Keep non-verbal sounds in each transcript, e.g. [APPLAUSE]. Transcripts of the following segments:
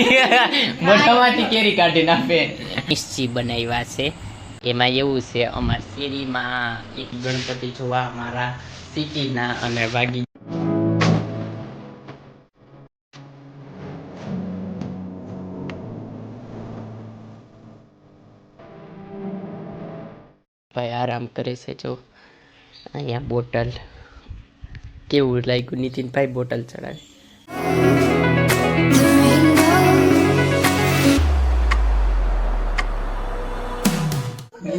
[LAUGHS] મોઢામાંથી કેરી કાઢી નાખે. મિસ્ચી બનાવ્યા છે. એમાં એવું છે, અમારા શેરીમાં એક ગણપતિ જોવા અમારા સિટીના અને વાગી ભાઈ આરામ કરે છે જો. અહીંયા બોટલ. કેવું લાગ્યું? નીતિનભાઈ બોટલ ચડાવે.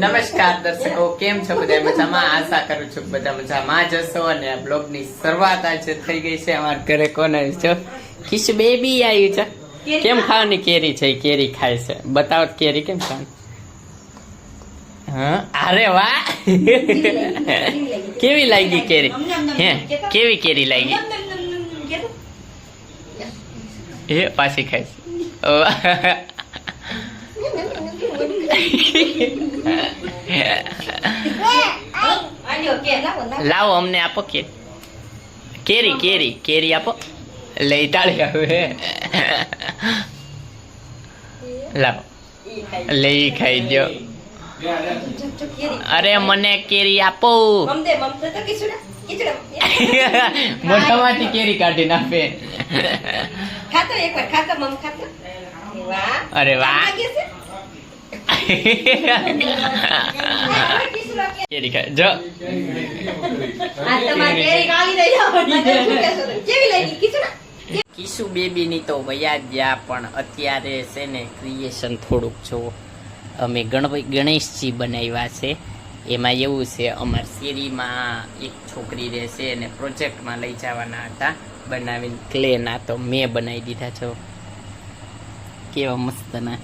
નમસ્કાર દર્શકો કેમ છો બધા મજામાં? આશા કરું છું બધા મજામાં જશો અને આ બ્લોગની શરૂઆત આજે થઈ ગઈ છે અમારા ઘરે કોને છે કિશુ બેબી આવી છે. કેમ ખાવાની કેરી છે? કેરી ખાય છે. બતાવો કેરી કેમ ખાવાની? હા અરે વાહ! કેવી લાગી કેરી? હે કેવી કેરી લાગી? એ પાછી ખાઈશ. ઓ. લાવો અમને આપો કે. કેરી કેરી કેરી આપો. લઈ તાળી હવે. લાવો. લઈ ખાઈ જો અરે મને કેરી આપો. મોટામાંથી કેરી કાઢી નાખે. અરે વાહ. [LAUGHS] કેરી ખાય. જો. કિશુ બેબીની તો વયા ગયા પણ અત્યારે છે ને ક્રિએશન થોડુંક જો અમે ગણેશજી બનાવ્યા છે. એમાં એવું છે અમાર શેરીમાં એક છોકરી રહેશે અને પ્રોજેક્ટમાં લઈ જવાના હતા. બનાવીને ક્લેના તો મેં બનાવી દીધા છો કેવા મસ્ત ના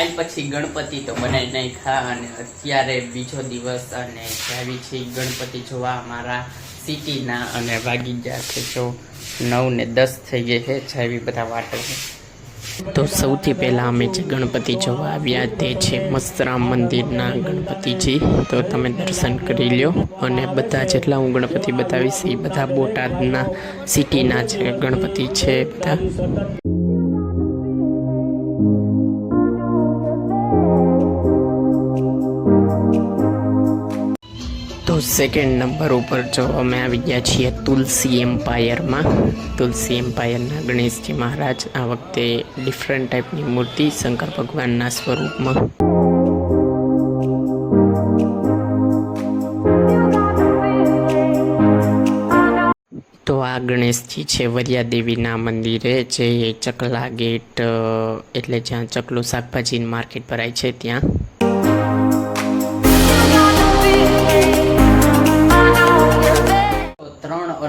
કાલ પછી ગણપતિ તો બનાવી નાખ્યા અને અત્યારે બીજો દિવસ અને જાવી છે ગણપતિ જોવા અમારા સિટીના અને વાગી ગયા છે જો નવ ને દસ થઈ ગઈ છે. જાવી બધા વાટો છે. તો સૌથી પહેલાં અમે જે ગણપતિ જોવા આવ્યા તે છે મસ્તરામ મંદિરના ગણપતિજી. તો તમે દર્શન કરી લ્યો અને બધા જેટલા હું ગણપતિ બતાવીશ એ બધા બોટાદના સિટીના છે ગણપતિ છે બધા. સેકન્ડ નંબર ઉપર જો અમે આવી ગયા છીએ તુલસી એમ્પાયરમાં. તુલસી એમ્પાયરના ગણેશજી મહારાજ આ વખતે ડિફરન્ટ ટાઈપની મૂર્તિ શંકર ભગવાનના સ્વરૂપમાં. તો આ ગણેશજી છે વરિયા દેવીના મંદિરે, જે ચકલા ગેટ એટલે જ્યાં ચકલું શાકભાજી માર્કેટ ભરાય છે ત્યાં.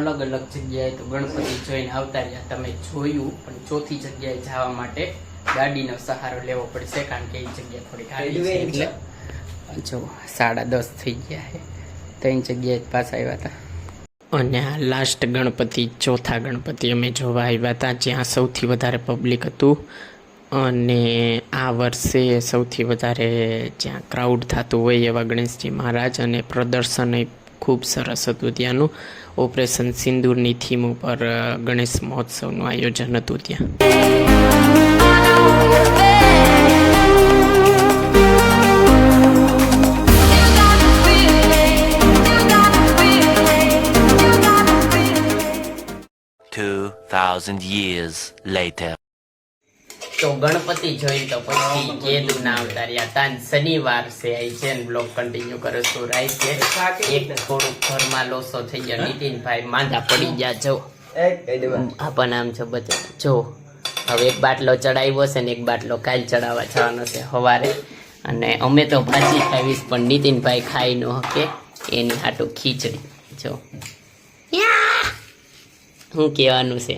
અલગ અલગ જગ્યાએ તો ગણપતિ જોઈને આવતા રહ્યા. તમે જોયું પણ ચોથી જગ્યાએ જવા માટે ગાડીનો સહારો લેવો પડશે કારણ કે એ જગ્યા થોડી ખાલી છે એટલે. જો સાડા દસ થઈ ગયા છે. ત્રણ જગ્યાએ પાછા આવ્યા હતા. અને આ લાસ્ટ ગણપતિ ચોથા ગણપતિ અમે જોવા આવ્યા હતા જ્યાં સૌથી વધારે પબ્લિક હતું. અને આ વર્ષે સૌથી વધારે જ્યાં ક્રાઉડ થતું હોય એવા ગણેશજી મહારાજ અને પ્રદર્શન ખૂબ સરસ હતું ત્યાંનું ઓપરેશન સિંદૂરની થીમ ઉપર ગણેશ મહોત્સવનું આયોજન હતું ત્યાં thousand years later. તો ગણપતિ જોઈ તો પછી કેદુ ના આવતા રહ્યા તાન શનિવાર છે આઈ છે ને બ્લોક કન્ટિન્યુ કરો છું રાઈટ છે? એક થોડુંક ઘરમાં લોસો થઈ ગયો. નીતિનભાઈ માંદા પડી ગયા. જો આપા નામ છે બચે જો હવે એક બાટલો ચડાવ્યો છે ને એક બાટલો કાલ ચડાવવા જવાનો છે સવારે અને અમે તો ભાજી ખાવીશ પણ નીતિનભાઈ ખાઈ ન હકે. એની હાટું ખીચડી. જો. શું કહેવાનું છે?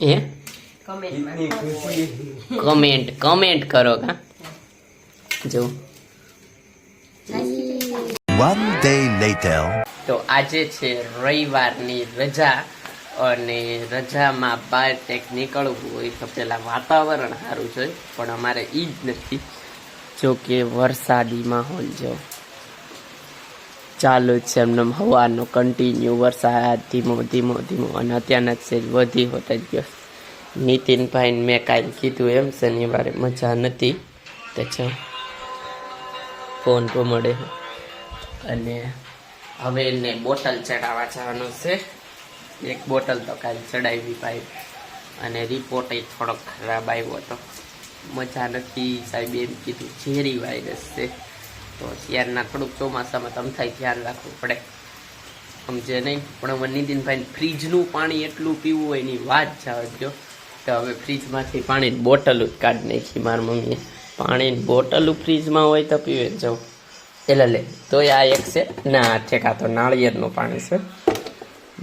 હે? કમેન્ટ કમેન્ટ કરો કા? જો. One day later. તો આજે છે રવિવારની રજા અને રજામાં બહાર ટેક નીકળવું હોય તો પેલા વાતાવરણ સારું છે પણ અમારે ઈ જ નથી. જો કે વરસાદી માહોલ જો. ચાલુ જ છે એમને હવાનો કન્ટિન્યુ વરસાદ ધીમો ધીમો ધીમો અને અત્યારના જ છે વધી હોતા જ ગયો. નીતિનભાઈને મેં કાંઈ કીધું એમ, શનિવારે મજા નથી. તો છે ફોન તો મળે. અને હવે એને બોટલ ચડાવવા જવાનું છે. એક બોટલ તો કાલે ચડાવી ભાઈ. અને રિપોર્ટ એ થોડોક ખરાબ આવ્યો હતો. મજા નથી, સાહેબ એમ કીધું, ઝેરી વાયરસ છે. તો અત્યારના થોડુંક ચોમાસામાં તમ થાય ધ્યાન રાખવું પડે. સમજે નહીં? પણ હવે નીતિનભાઈ ફ્રીજનું પાણી એટલું પીવું હોય એની વાત જાવજો તો હવે ફ્રીજમાંથી પાણીની બોટલ જ કાઢી નાખી મારી મમ્મીએ. પાણીની બોટલ ફ્રીજમાં હોય તો પીવે જ જાઉં. એટલે લે, તોય આ એક છે. ના ઠેકા તો નાળિયેરનું પાણી છે.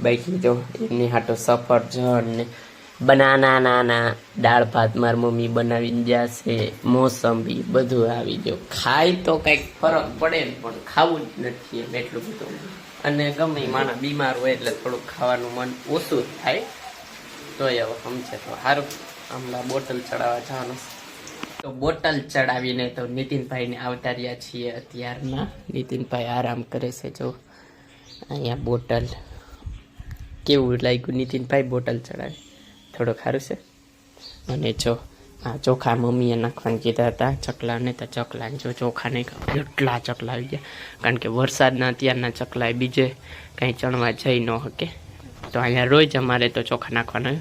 બાકી જો એમની હાટો સફરજન ને બનાના નાના દાળ ભાત માર મમ્મી બનાવીને જશે, મોસંબી, બધું આવી ગયો. ખાય તો કંઈક ફરક પડે ને પણ ખાવું જ નથી એમ એટલું બધું. અને ગમે માણસ બીમાર હોય એટલે થોડુંક ખાવાનું મન ઓછું થાય. તોય હવે સમજે તો સારું હમણાં બોટલ ચડાવવા જવાનું. તો બોટલ ચડાવીને તો નીતિનભાઈને આવતા રહ્યા છીએ અત્યારના. નીતિનભાઈ આરામ કરે છે, જો. અહીંયા બોટલ. કેવું લાગ્યું નીતિનભાઈ બોટલ ચડાવી? થોડો ખારું છે? અને જો, આ ચોખા મમ્મીએ નાખવાનું કીધા હતા ચકલાને તો ચકલાને જો ચોખા નહીં ખાવ એટલા ચકલા આવી ગયા. કારણ કે વરસાદના અત્યારના ચકલા બીજે કાંઈ ચણવા જઈ ન શકે તો અહીંયા રોજ અમારે તો ચોખા નાખવાના.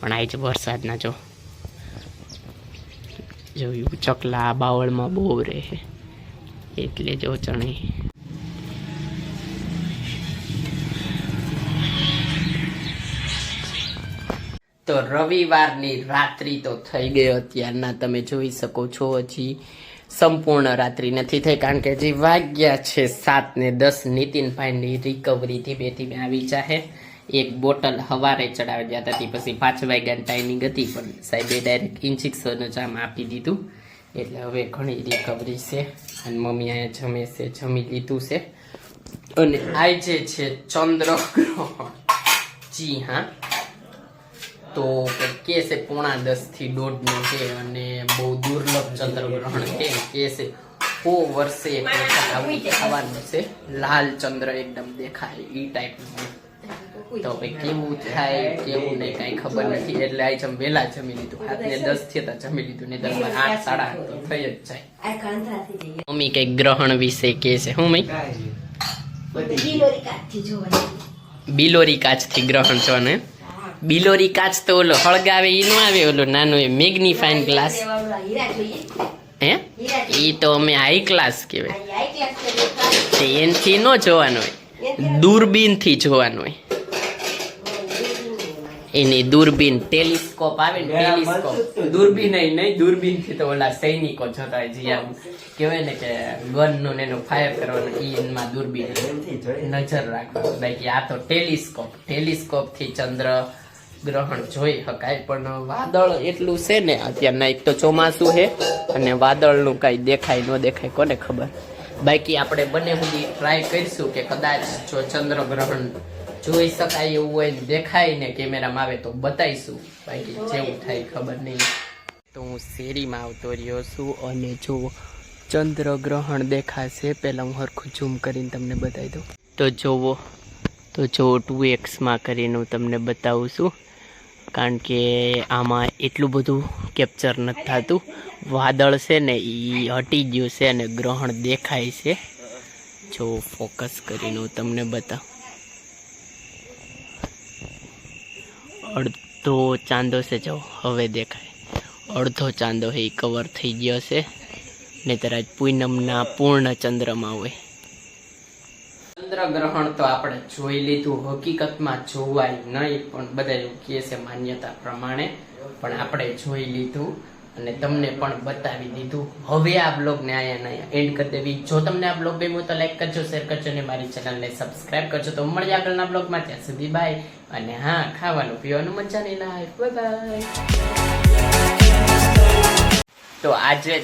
પણ આજ વરસાદના જો. જોયું, ચકલા બાવળમાં બહુ રહે એટલે જો ચણી. તો રવિવારની રાત્રિ તો થઈ ગઈ અત્યારના, તમે જોઈ શકો છો હજી. સંપૂર્ણ રાત્રિ નથી થઈ, કારણ કે હજી વાગ્યા છે સાત ને દસ. નીતિનભાઈની રિકવરી ધીમે ધીમે આવી જાહે. એક બોટલ હવારે ચડાવી ગયા હતી. પછી પાંચ વાગ્યાની ટાઈમિંગ હતી, પણ સાહેબે ડાયરેક્ટ જ આમ આપી દીધું. એટલે હવે ઘણી રિકવરી છે. અને મમ્મી અહીંયા જમે છે, જમી લીધું છે. અને આજે છે ચંદ્રગ્રહણ. જી હા. તો કે છે પોણા દસથી દોઢનું છે અને બહુ દુર્લભ ચંદ્રગ્રહણ કે કે છે સો વર્ષે એક વખત આવું થવાનું છે. લાલ ચંદ્ર એકદમ દેખાય એ ટાઈપનું તો ભાઈ કેવું થાય કેવું નહીં કાંઈ ખબર નથી. એટલે આ જમ વહેલા જમી લીધું. હાથ ને દસથી તો જમી લીધું. ને તો આઠ સાડા આઠ તો થઈ જ જાય. મમ્મી કઈ ગ્રહણ વિશે કે છે. હું મઈ બિલોરી કાચથી ગ્રહણ છો ને બિલોરી કાચ તો ઓલો હળગાવે ઈ નો આવે ઓલો નાનો એ મેગ્નિફાઈંગ ગ્લાસ? હે? ઈ તો અમે હાઈ ક્લાસ કહેવાય. એનથી નો જોવાનું હોય. દૂરબીનથી જોવાનું હોય. એની દૂરબીન ટેલિસ્કોપ આવે ને ટેલિસ્કોપ. દૂરબીન. નહીં નહીં દૂરબીનથી તો ઓલા સૈનિકો જોતા જે આમ કહેવાય ને કે ગનનું ને એનું ફાયર કરવાનું ઈ એમાં દૂરબીન નજર રાખવાનું. બાકી આ તો ટેલિસ્કોપ. ટેલિસ્કોપથી ચંદ્ર ગ્રહણ જોઈ શકાય પણ વાદળ એટલું છે ને અત્યારના એક તો ચોમાસું છે અને વાદળનું કાંઈ દેખાય ન દેખાય કોને ખબર? બાકી આપણે બંને સુધી ટ્રાય કરીશું કે કદાચ જો ચંદ્રગ્રહણ જોઈ શકાય એવું હોય દેખાય ને કેમેરામાં આવે તો બતાવીશું. બાકી જેવું થાય ખબર નહીં. તો હું શેરીમાં આવતો રહ્યો છું અને જો ચંદ્રગ્રહણ દેખાશે, પહેલાં હું હરખું ઝૂમ કરીને તમને બતાવી દઉં. તો જોવો, તો જો ટુ એક્સમાં કરીને હું તમને બતાવું છું. કારણ કે આમાં એટલું બધું કેપ્ચર નથી થતું. વાદળ છે ને એ હટી ગયું છે અને ગ્રહણ દેખાય છે. જો ફોકસ કરીને હું તમને બતાવું. અડધો ચાંદો છે જો, હવે દેખાય. અડધો ચાંદો એ કવર થઈ ગયો છે. નહીતર આજ પૂનમના પૂર્ણ ચંદ્રમાં હોય. ચંદ્રગ્રહણ તો આપણે જોઈ લીધું, હકીકતમાં જોવાય નહીં, પણ બધા એવું કહે છે માન્યતા પ્રમાણે. પણ આપણે જોઈ લીધું અને તમને પણ બતાવી દીધું. હવે આ બ્લોગને અહીંયા અહીંયા એન્ડ કરી દેવી. જો તમને આ બ્લોગ ગમ્યો તો લાઈક કરજો શેર કરજો અને મારી ચેનલને સબસ્ક્રાઇબ કરજો. તો મળીએ આગળના બ્લોગમાં ત્યાં સુધી બાય અને હા, ખાવાનું, પીવાનું મજા નહીં ના બાય બાય તો આજે